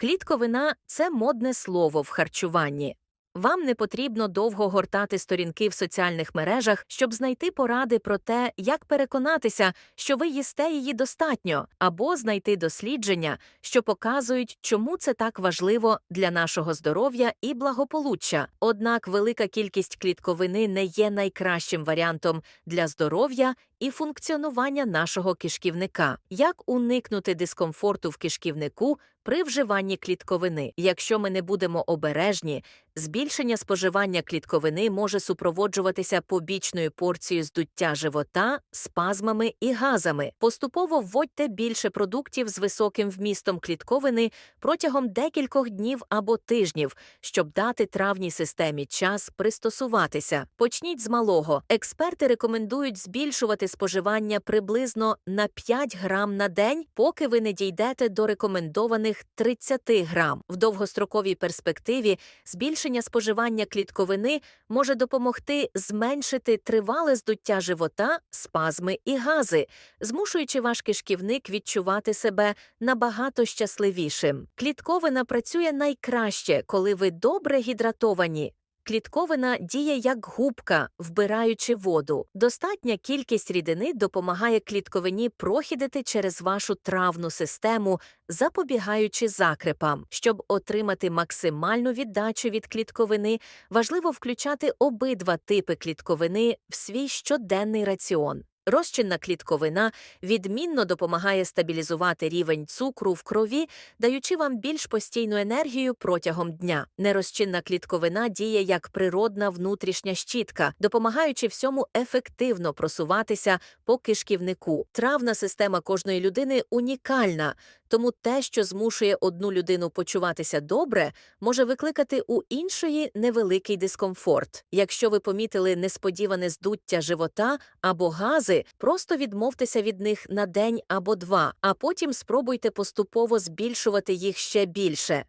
Клітковина це модне слово в харчуванні. Вам не потрібно довго гортати сторінки в соціальних мережах, щоб знайти поради про те, як переконатися, що ви їсте її достатньо, або знайти дослідження, що показують, чому це так важливо для нашого здоров'я і благополуччя. Однак велика кількість клітковини не є найкращим варіантом для здоров'я і функціонування нашого кишківника. Як уникнути дискомфорту в кишківнику при вживанні клітковини? Якщо ми не будемо обережні, збільшення споживання клітковини може супроводжуватися побічною порцією здуття живота, спазмами і газами. Поступово вводьте більше продуктів з високим вмістом клітковини протягом декількох днів або тижнів, щоб дати травній системі час пристосуватися. Почніть з малого. Експерти рекомендують збільшувати споживання приблизно на 5 грам на день, поки ви не дійдете до рекомендованих 30 грам. В довгостроковій перспективі збільшення споживання клітковини може допомогти зменшити тривале здуття живота, спазми і гази, змушуючи ваш кишківник відчувати себе набагато щасливішим. Клітковина працює найкраще, коли ви добре гідратовані. Клітковина діє як губка, вбираючи воду. Достатня кількість рідини допомагає клітковині прохідити через вашу травну систему, запобігаючи закрепам. Щоб отримати максимальну віддачу від клітковини, важливо включати обидва типи клітковини в свій щоденний раціон. Розчинна клітковина відмінно допомагає стабілізувати рівень цукру в крові, даючи вам більш постійну енергію протягом дня. Нерозчинна клітковина діє як природна внутрішня щітка, допомагаючи всьому ефективно просуватися по кишківнику. Травна система кожної людини унікальна, тому те, що змушує одну людину почуватися добре, може викликати у іншої невеликий дискомфорт. Якщо ви помітили несподіване здуття живота або гази, просто відмовтеся від них на день або два, а потім спробуйте поступово збільшувати їх ще більше.